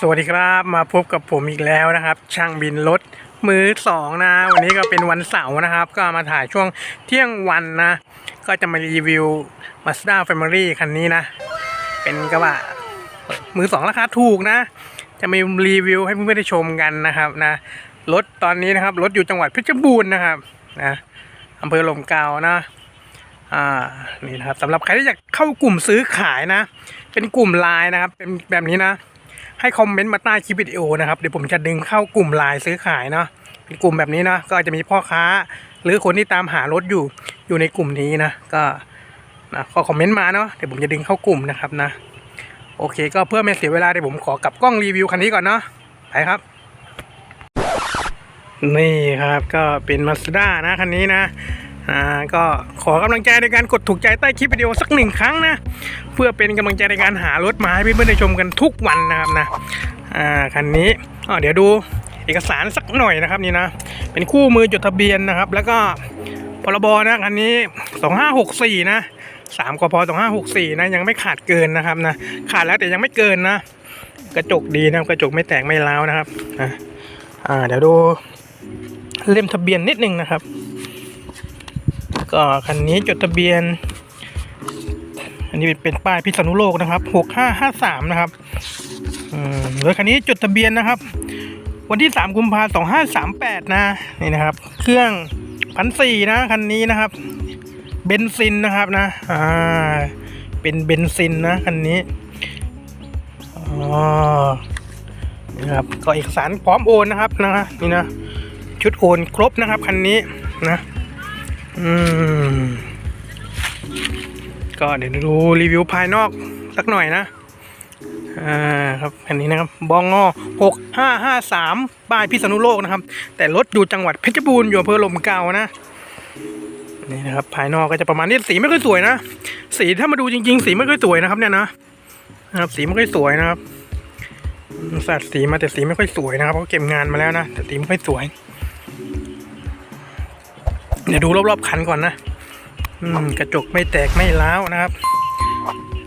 สวัสดีครับมาพบกับผมอีกแล้วนะครับ ช่างบินรถมือสองนะ วันนี้ก็เป็นวันเสาร์นะครับ ก็มาถ่ายช่วงเที่ยงวันนะ ก็จะมารีวิว Mazda Family คันนี้นะ เป็นกระบะมือสองราคาถูกนะ จะมีรีวิวให้เพื่อนๆได้ชมกันนะครับนะรถตอนนี้นะครับรถอยู่จังหวัดเพชรบูรณ์นะครับนะอำเภอลมเกานะอ่านี่นะครับสำหรับใครที่อยากเข้ากลุ่มซื้อขายนะ เป็นกลุ่มไลน์นะครับ เป็นแบบนี้นะ ให้คอมเมนต์มาใต้คลิปวิดีโอนะครับเดี๋ยวผมจะดึงเข้ากลุ่มไลน์ซื้อขายเนาะเป็นกลุ่มแบบนี้นะก็จะมีพ่อค้า หรือคนที่ตามหารถอยู่อยู่ในกลุ่มนี้นะก็นะก็คอมเมนต์มาเนาะเดี๋ยวผมจะดึงเข้ากลุ่มนะครับนะ โอเค ก็เพื่อไม่เสียเวลาเดี๋ยวผมขอกลับกล้องรีวิวคันนี้ก่อนเนาะไปครับ นี่ครับก็เป็นมาสด้านะคันนี้นะ อ่าก็ขอกำลังใจในการกดถูกใจใต้คลิปวิดีโอสักหนึ่งครั้งนะ เพื่อเป็นกำลังใจในการหารถมาให้เพื่อนๆได้ชมกันทุกวันนะครับนะอ่าคันนี้อ๋อเดี๋ยวดูเอกสารสักหน่อยนะครับนี่นะเป็นคู่มือจดทะเบียนนะครับ แล้วก็พรบนะคันนี้ 2564 นะ3กพ2564 นะยังไม่ขาดเกินนะครับนะขาดแล้วแต่ยังไม่เกินนะ กระจกดีนะกระจกไม่แตกไม่ร้าวนะครับอ่าเดี๋ยวดูเล่มทะเบียนนิดนึงนะครับ ก็คันนี้จดทะเบียน อันนี้เป็นป้ายพิษณุโลกนะครับหกห้าห้าสามนะครับอืมรถคันนี้จดทะเบียนนะครับ วันที่สามกุมภาสองห้าสามแปดนะนี่นะครับ เครื่องพันสี่นะคันนี้นะครับ เบนซินนะครับนะอ่าเป็นเบนซินนะคันนี้อ๋อนี่ครับก็เอกสารพร้อมโอนนะครับนะนี่นะชุดโอนครบนะครับคันนี้นะ ก็เดี๋ยวดูรีวิวภายนอกสักหน่อยนะ อ่าครับอันนี้นะครับบองอหกห้าห้าสามป้ายพิษณุโลกนะครับ แต่รถอยู่จังหวัดเพชรบูรณ์อยู่อำเภอลมเกานะนี่นะครับ ภายนอกก็จะประมาณนี้สีไม่ค่อยสวยนะ สีถ้ามาดูจริง ๆ สีไม่ค่อยสวยนะครับเนี่ยนะนะครับ สีไม่ค่อยสวยนะครับสัตว์สีมาแต่สีไม่ค่อยสวยนะครับเพราะเก็บงานมาแล้วนะแต่สีไม่ค่อยสวย เดี๋ยวดูรอบๆคันก่อนนะอืมกระจกไม่แตกไม่ร้าวนะครับ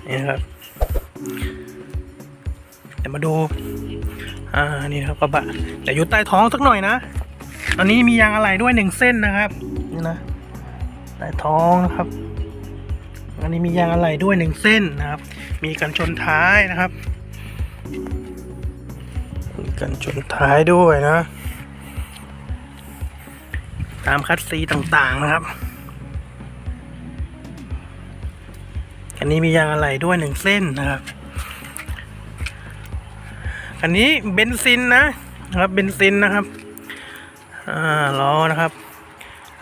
นี่ครับเดี๋ยวมาดูอ่านี่ครับกระบะเดี๋ยวอยู่ใต้ท้องสักหน่อยนะตอนนี้มียางอะไหล่ด้วยหนึ่งเส้นนะครับนี่นะใต้ท้องนะครับ อันนี้มียางอะไหล่ด้วยหนึ่งเส้นนะครับ มีกันชนท้ายนะครับมีกันชนท้ายด้วยนะ ตามคัดซีต่างๆนะครับอันนี้มียางอะไหล่ด้วยหนึ่งเส้นนะครับอันนี้เบนซินนะนะครับเบนซินนะครับอ่าล้อนะครับ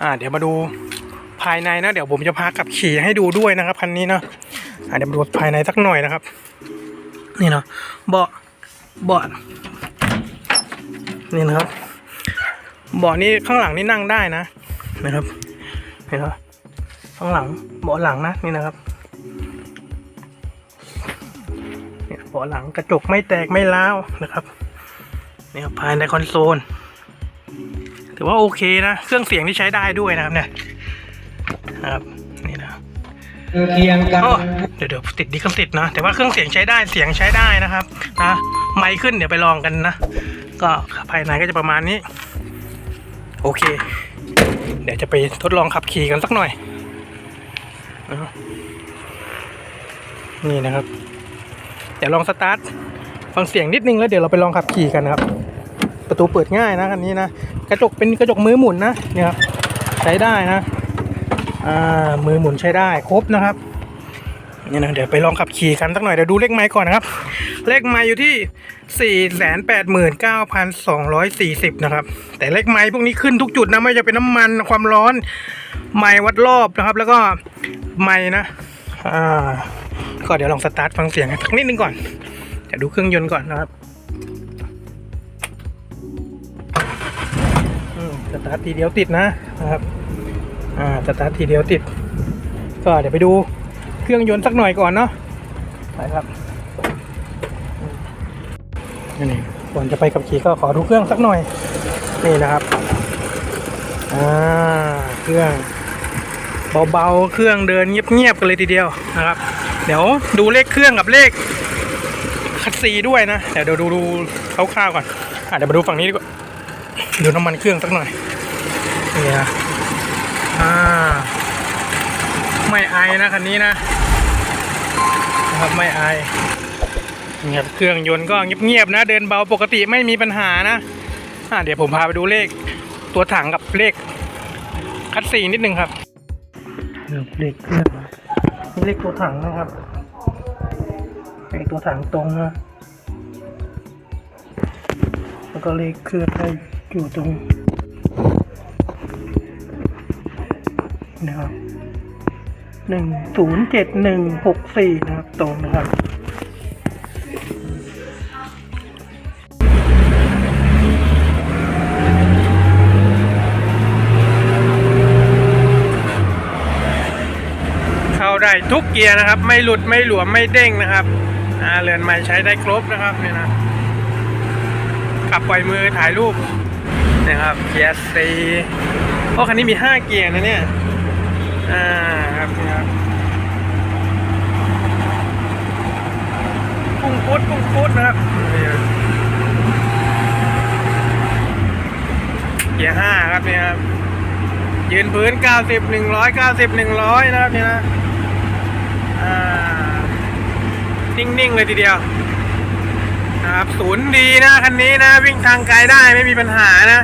อ่าเดี๋ยวมาดูภายในนะ เดี๋ยวผมจะพาขับขี่ให้ดูด้วยนะครับคันนี้เนาะอ่าเดี๋ยวมาดูภายในสักหน่อยนะครับ นี่เนาะเบาะเบาะนี่นะครับ เบาะนี้ข้างหลังนี่นั่งได้นะนะครับเห็นไหมข้างหลังเบาะหลังนะนี่นะครับเนี่ยเบาะหลังกระจกไม่แตกไม่ร้าวนะครับนี่ครับภายในคอนโซลถือว่าโอเคนะเครื่องเสียงที่ใช้ได้ด้วยนะครับเนี่ยนะครับนี่นะเคียงกันโอ้เดี๋ยวเดี๋ยวติดดิคติดนะ แต่ว่าเครื่องเสียงใช้ได้เสียงใช้ได้นะครับนะไม่ขึ้นเดี๋ยวไปลองกันนะ ก็ภายในก็จะประมาณนี้ โอเค เดี๋ยวจะไปทดลองขับขี่กันสักหน่อย นี่นะครับ เดี๋ยวลองสตาร์ทฟังเสียงนิดนึงแล้วเดี๋ยวเราไปลองขับขี่กันนะครับ ประตูเปิดง่ายนะคันนี้นะ กระจกเป็นกระจกมือหมุนนะเนี่ยครับ ใช้ได้นะ อ่า มือหมุนใช้ได้ครบนะครับ นี่นะเดี๋ยวไปลองขับขี่กันสักหน่อยเดี๋ยวดูเลขไม้ก่อนนะครับ เลขไม้อยู่ที่ 489,240 นะครับ แต่เลขไม้พวกนี้ขึ้นทุกจุดนะไม่ว่าจะเป็นน้ำมันความร้อนไม้วัดรอบนะครับ แล้วก็ไม้นะอ่าก็เดี๋ยวลองสตาร์ทฟังเสียงสักนิดนึงก่อนเดี๋ยวดูเครื่องยนต์ก่อนนะครับสตาร์ททีเดียวติดนะนะครับอ่าสตาร์ททีเดียวติด ก็เดี๋ยวไปดู เครื่องยนต์สักหน่อยก่อนเนาะไปครับนี่ก่อนจะไปขับขี่ก็ขอดูเครื่องสักหน่อย นี่นะครับอ่าเครื่องเบาๆเครื่องเดินเงียบๆกันเลยทีเดียวนะครับ เดี๋ยวดูเลขเครื่องกับเลขขคัดซีด้วยนะเดี๋ยวเดี๋ยวดูดูคร่าวๆก่อนอะเดี๋ยวมาดูฝั่งนี้ดีกว่าดูน้ำมันเครื่องสักหน่อยนี่นะอ่าไม่ไอนะคันนี้นะนะ ครับไม่ไอเงียบเครื่องยนต์ก็เงียบๆนะ เดินเบาปกติไม่มีปัญหานะอะเดี๋ยวผมพาไปดูเลข ตัวถังกับเลข คัดซีนิดนึงครับเลขเครื่องนี่เลขตัวถังนะครับเลขตัวถังตรงนะแล้วก็เลขเครื่องได้อยู่ตรงนะครับ หนึ่งศูนย์เจ็ดหนึ่งหกสี่นะครับ ตรงนะครับเข้าได้ทุกเกียร์นะครับ ไม่หลุดไม่หลวมไม่เด้งนะครับเรือนใหม่ใช้ได้ครบนะครับเนี่ยนะขับปล่อยมือถ่ายรูปนะครับเกียร์ซีโอ้คันนี้มีห้าเกียร์นะเนี่ย อ่าครับนี่ครับปุ้งพุดปุ้งพุดนะครับเกียร์ห้าครับนี่ครับยืนพื้น 90 100 90 100 นะครับนี่นะนิ่ง ๆ เลยทีเดียวนะครับศูนย์ดีนะ คันนี้นะ วิ่งทางไกลได้ไม่มีปัญหานะ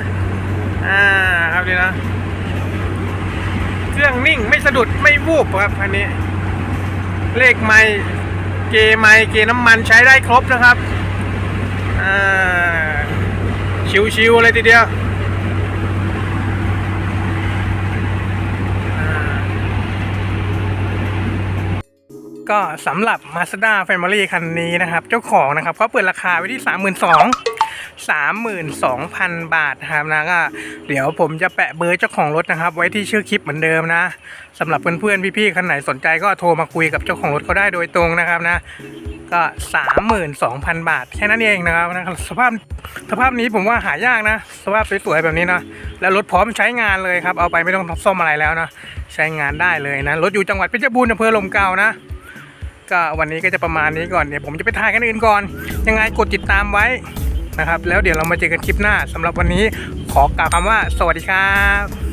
อ่า ครับนี่นะ เครื่องนิ่งไม่สะดุดไม่วูบครับคันนี้ เลขไม่เกไม่เกน้ำมันใช้ได้ครบนะครับชิวๆเลยทีเดียวก็สำหรับ Mazda Family คันนี้นะครับ เจ้าของนะครับเขาเปิดราคาไว้ที่ 32,000 32,000 บาทครับนะก็เดี๋ยวผมจะแปะเบอร์เจ้าของรถนะครับ ไว้ที่ชื่อคลิปเหมือนเดิมนะสำหรับเพื่อนๆพี่ๆคันไหนสนใจก็โทรมาคุยกับเจ้าของรถเขาได้โดยตรงนะครับนะก็ 32,000 บาท แค่นั้นเองนะครับนะสภาพสภาพนี้ผมว่าหายากนะ สภาพสวยๆแบบนี้นะแล้วรถพร้อมใช้งานเลยครับ เอาไปไม่ต้องซ่อมอะไรแล้วนะใช้งานได้เลยนะ รถอยู่จังหวัดเพชรบูรณ์อำเภอลมเกล้านะ ก็วันนี้ก็จะประมาณนี้ก่อนเดี๋ยวผมจะไปถ่ายกันอื่นก่อน ยังไงกดติดตามไว้ นะครับ แล้วเดี๋ยวเรามาเจอกันคลิปหน้าสำหรับวันนี้ขอกล่าวคำว่าสวัสดีครับ